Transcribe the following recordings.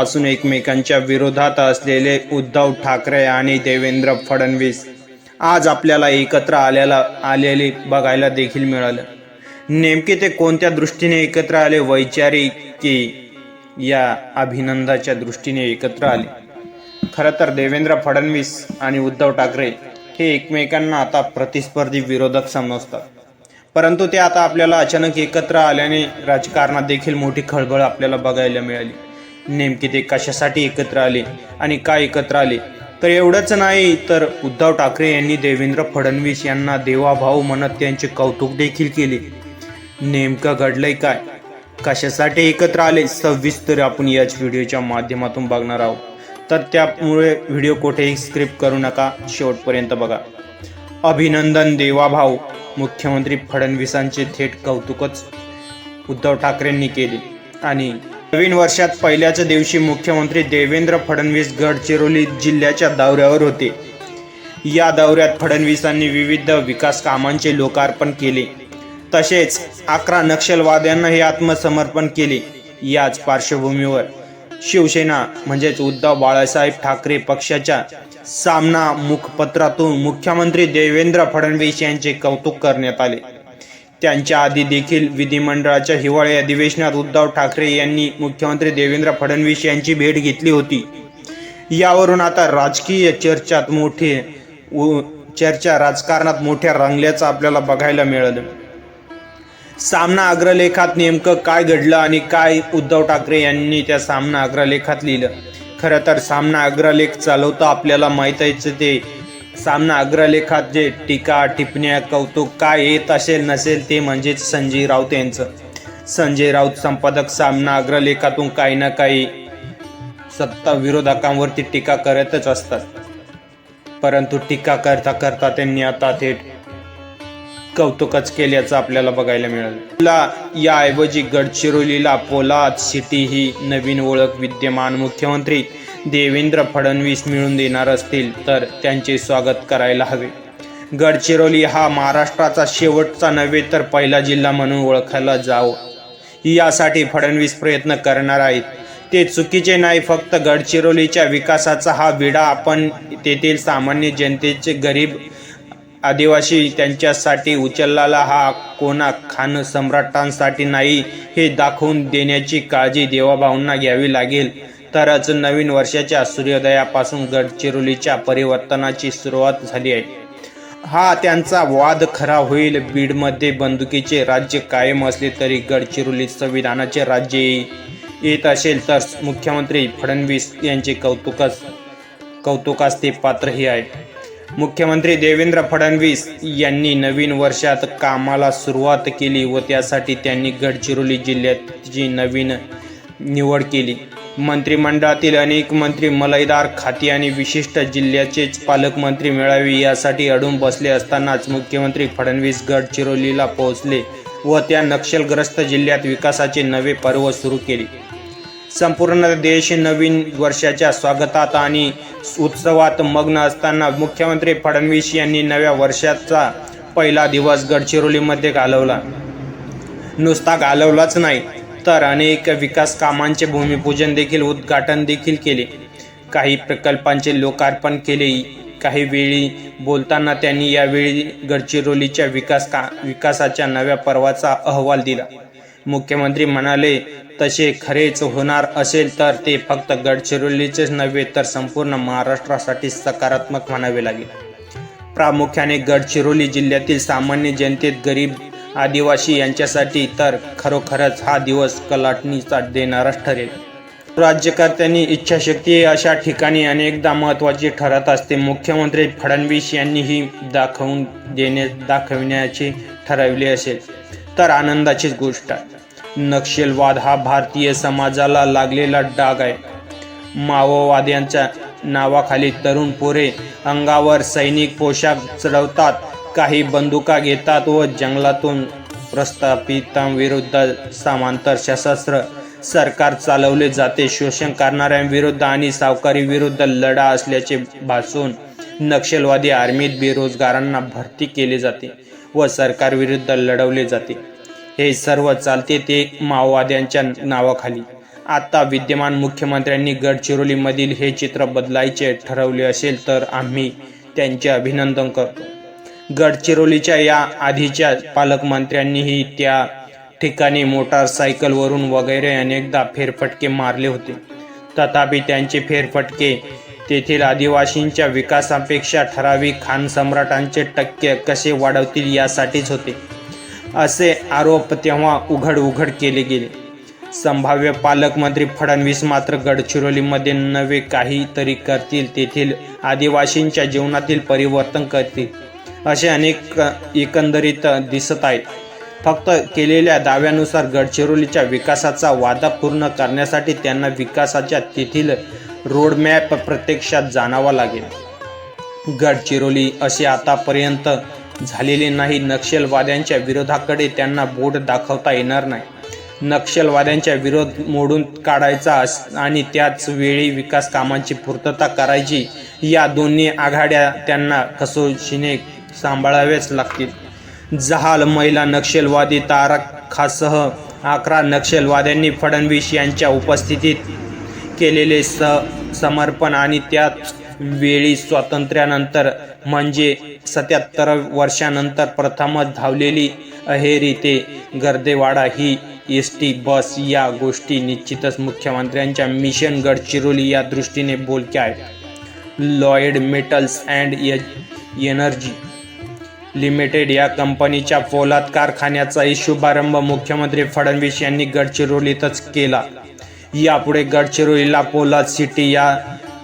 पासून एकमेकांच्या विरोधात असलेले उद्धव ठाकरे आणि देवेंद्र फडणवीस आज आपल्याला एकत्र आल्याला आलेले बघायला देखील मिळालं. नेमके ते कोणत्या दृष्टीने एकत्र आले? वैचारिक की या अभिनंदाच्या दृष्टीने एकत्र आले. खरं तर देवेंद्र फडणवीस आणि उद्धव ठाकरे हे एकमेकांना आता प्रतिस्पर्धी विरोधक समजतात. परंतु ते आता आपल्याला अचानक एकत्र आल्याने राजकारणात देखील मोठी खळबळ आपल्याला बघायला मिळाली. नेमके ते कशासाठी एकत्र आले आणि का एकत्र आले? तर एवढंच नाही तर उद्धव ठाकरे यांनी देवेंद्र फडणवीस यांना देवाभाऊ म्हणत त्यांचे कौतुक देखील केले. नेमकं घडलंय काय? कशासाठी एकत्र आले? सविस्तर आपण याच व्हिडिओच्या माध्यमातून बघणार आहोत. तर त्यामुळे व्हिडिओ कुठेही स्क्रिप्ट करू नका शेवटपर्यंत बघा. अभिनंदन देवाभाऊ मुख्यमंत्री फडणवीसांचे थेट कौतुकच उद्धव ठाकरेंनी केले आणि नवीन वर्षात पहिल्याच दिवशी मुख्यमंत्री देवेंद्र फडणवीस गडचिरोली जिल्ह्याच्या दौऱ्यावर होते. या दौऱ्यात फडणवीसांनी विविध विकास कामांचे लोकार्पण केले. तसेच अकरा नक्षलवाद्यांनाही आत्मसमर्पण केले. याच पार्श्वभूमीवर शिवसेना म्हणजेच उद्धव बाळासाहेब ठाकरे पक्षाच्या सामना मुखपत्रातून मुख्यमंत्री देवेंद्र फडणवीस यांचे कौतुक करण्यात आले. त्यांच्या आधी देखील विधिमंडळाच्या हिवाळी अधिवेशनात उद्धव ठाकरे यांनी मुख्यमंत्री देवेंद्र फडणवीस यांची भेट घेतली होती. यावरून आता राजकीय चर्चात मोठे उ- चर्चा राजकारणात मोठ्या रंगल्याचं आपल्याला बघायला मिळालं. सामना अग्रलेखात नेमकं काय घडलं आणि काय उद्धव ठाकरे यांनी त्या सामना अग्रलेखात लिहिलं? खरं तर सामना अग्रलेख चालवता आपल्याला माहीत आहे ते सामना अग्रलेखात जे टीका टिपण्या कौतुक काय येत असेल नसेल ते म्हणजेच संजय राऊत यांचं. संजय राऊत संपादक सामना अग्रलेखातून काही ना काही सत्ता विरोधकांवरती टीका करतच असतात. परंतु टीका करता करता त्यांनी आता थेट कौतुकच केल्याचं आपल्याला बघायला मिळालं. तुला याऐवजी गडचिरोलीला पोलाद सिटी ही नवीन ओळख विद्यमान मुख्यमंत्री देवेंद्र फडणवीस मिळून देणार असतील तर त्यांचे स्वागत करायला हवे. गडचिरोली हा महाराष्ट्राचा शेवटचा नव्हे तर पहिला जिल्हा म्हणून ओळखायला जावं. यासाठी फडणवीस प्रयत्न करणार आहेत. ते चुकीचे नाही फक्त गडचिरोलीच्या विकासाचा हा विडा आपण तेथील सामान्य जनतेचे गरीब आदिवासी त्यांच्यासाठी उचललेला हा कोणा खान सम्राटांसाठी नाही हे दाखवून देण्याची काळजी देवाभाऊंना घ्यावी लागेल. तरच नवीन वर्षाच्या सूर्योदयापासून गडचिरोलीच्या परिवर्तनाची सुरुवात झाली आहे. हा त्यांचा वाद खरा होईल. बीडमध्ये बंदुकीचे राज्य कायम असले तरी गडचिरोलीत संविधानाचे राज्य येत असेल तर मुख्यमंत्री फडणवीस यांचे कौतुकास कौतुकास ते पात्रही आहे. मुख्यमंत्री देवेंद्र फडणवीस यांनी नवीन वर्षात कामाला सुरुवात केली व त्यासाठी त्यांनी गडचिरोली जिल्ह्याची नवीन निवड केली. मंत्रिमंडळातील अनेक मंत्री मलईदार खाती आणि विशिष्ट जिल्ह्याचेच पालकमंत्री मिळावे यासाठी अडून बसले असतानाच मुख्यमंत्री फडणवीस गडचिरोलीला पोहोचले व त्या नक्षलग्रस्त जिल्ह्यात विकासाचे नवे पर्व सुरू केले. संपूर्ण देश नवीन वर्षाच्या स्वागतात आणि उत्सवात मग्न असताना मुख्यमंत्री फडणवीस यांनी नव्या वर्षाचा पहिला दिवस गडचिरोलीमध्ये घालवला. नुसता घालवलाच नाही तर अनेक विकास कामांचे भूमिपूजन देखील उद्घाटन देखील केले. काही प्रकल्पांचे लोकार्पण केले. काही वेळी बोलताना त्यांनी यावेळी गडचिरोलीच्या विकास का विकासाच्या नव्या पर्वाचा अहवाल दिला. मुख्यमंत्री म्हणाले तसे खरेच होणार असेल तर ते फक्त गडचिरोलीचेच नव्हे तर संपूर्ण महाराष्ट्रासाठी सकारात्मक म्हणावे लागेल. प्रामुख्याने गडचिरोली जिल्ह्यातील सामान्य जनतेत गरीब आदिवासी यांच्यासाठी तर खरोखरच हा दिवस कलाटणीचा देणाराच ठरेल. राज्यकर्त्यांनी इच्छाशक्ती अशा ठिकाणी अनेकदा महत्त्वाची ठरत असते. मुख्यमंत्री फडणवीस यांनीही दाखवून देणे दाखविण्याचे ठरविले असेल. तर आनंदाचीच गोष्ट. आहे नक्षलवाद हा भारतीय समाजाला लागलेला डाग आहे. माओवाद्यांच्या नावाखाली तरुण पोरे अंगावर सैनिक पोशाख चढवतात. काही बंदुका घेतात व जंगलातून प्रस्थापितांविरुद्ध समांतर सशस्त्र सरकार चालवले जाते. शोषण करणाऱ्यांविरुद्ध आणि सावकारी विरुद्ध लढा असल्याचे भासून नक्षलवादी आर्मीत बेरोजगारांना भरती केले जाते व सरकारविरुद्ध लढवले जाते. हे सर्व चालते ते माओवाद्यांच्या नावाखाली. आता विद्यमान मुख्यमंत्र्यांनी गडचिरोलीमधील हे चित्र बदलायचे ठरवले असेल तर आम्ही त्यांचे अभिनंदन करतो. गडचिरोलीच्या या आधीच्या पालकमंत्र्यांनीही त्या ठिकाणी मोटारसायकलवरून वगैरे अनेकदा फेरफटके मारले होते. तथापि त्यांचे फेरफटके तेथील आदिवासींच्या विकासापेक्षा ठराविक खान सम्राटांचे टक्के कसे वाढवतील यासाठीच होते. असे आरोप तेव्हा उघड उघड केले गेले. संभाव्य पालकमंत्री फडणवीस मात्र गडचिरोलीमध्ये नवे काहीतरी करतील तेथील आदिवासींच्या जीवनातील परिवर्तन करतील. असे अनेक एकंदरीत दिसत आहेत. फक्त केलेल्या दाव्यानुसार गडचिरोलीच्या विकासाचा वादा पूर्ण करण्यासाठी त्यांना विकासाच्या तेथील रोडमॅप प्रत्यक्षात जाणावा लागेल. गडचिरोली असे आतापर्यंत झालेले नाही. नक्षलवाद्यांच्या विरोधाकडे त्यांना बोट दाखवता येणार नाही. नक्षलवाद्यांच्या विरोध मोडून काढायचा अस- आणि त्याच वेळी विकास कामांची पूर्तता करायची या दोन्ही आघाड्या त्यांना कसोशीने सांभाळावेच लागतील. जहाल महिला नक्षलवादी तारखासह अकरा नक्षलवाद्यांनी फडणवीस यांच्या उपस्थितीत केलेले स समर्पण आणि त्याच वेळी स्वातंत्र्यानंतर म्हणजे सत्याहत्तर वर्षानंतर प्रथमच धावलेली अहेरी ते गर्देवाडा ही एस टी बस या गोष्टी निश्चितच मुख्यमंत्र्यांच्या मिशन गडचिरोली या दृष्टीने बोलक्या आहेत. Lloyd metals and energy limited या कंपनीच्या पोलाद कारखान्याचाही शुभारंभ मुख्यमंत्री फडणवीस यांनी गडचिरोलीतच केला. यापुढे गडचिरोलीला पोलाद सिटी या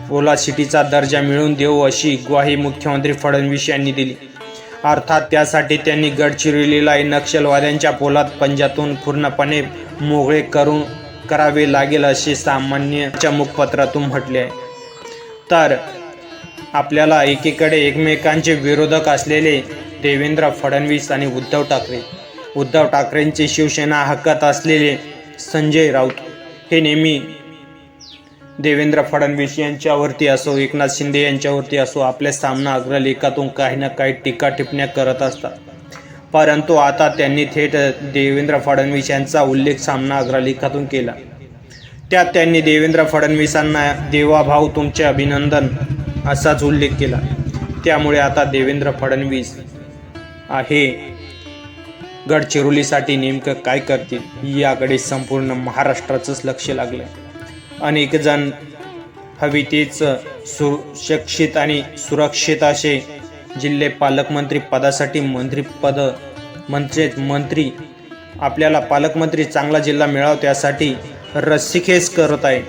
पोलाद सिटीचा दर्जा मिळवून देऊ अशी ग्वाही मुख्यमंत्री फडणवीस यांनी दिली. अर्थात त्यासाठी त्यांनी गडचिरोलीला नक्षलवाद्यांच्या पोलाद पंजातून पूर्णपणे मोगळे करून करावे लागेल असे सामान्यच्या मुखपत्रातून म्हटले आहे. तर आपल्याला एकीकडे एकमेकांचे विरोधक असलेले देवेंद्र फडणवीस आणि उद्धव ठाकरे. उद्धव ठाकरेंची शिवसेना हक्कात असलेले संजय राऊत हे नेहमी देवेंद्र फडणवीस यांच्यावरती असो एकनाथ शिंदे यांच्यावरती असो आपल्या सामना अग्रलेखातून काही ना काही टीका टिप्पण्या करत असतात. परंतु आता त्यांनी थेट देवेंद्र फडणवीस यांचा उल्लेख सामना अग्रलेखातून केला. त्यात त्यांनी देवेंद्र फडणवीसांना देवाभाऊ तुमचे अभिनंदन असाच उल्लेख केला. त्यामुळे आता देवेंद्र फडणवीस आहे. गडचिरोलीसाठी नेमकं काय करतील याकडे संपूर्ण महाराष्ट्राचंच लक्ष लागलं अनेक जण हवी तेच सुशिक्षित आणि सुरक्षित असे जिल्हे पालकमंत्री पदासाठी मंत्रीपद म्हणजेच मंत्री आपल्याला पालकमंत्री चांगला जिल्हा मिळावा त्यासाठी रस्सीखेच करत आहे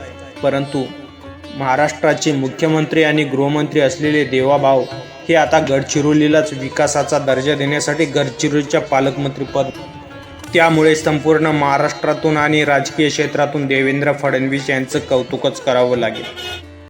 परंतु महाराष्ट्राचे मुख्यमंत्री आणि गृहमंत्री असलेले देवाभाऊ हे आता गडचिरोलीलाच विकासाचा दर्जा देण्यासाठी गडचिरोलीच्या पालकमंत्रीपद त्यामुळे संपूर्ण महाराष्ट्रातून आणि राजकीय क्षेत्रातून देवेंद्र फडणवीस यांचं कौतुकच करावं लागेल.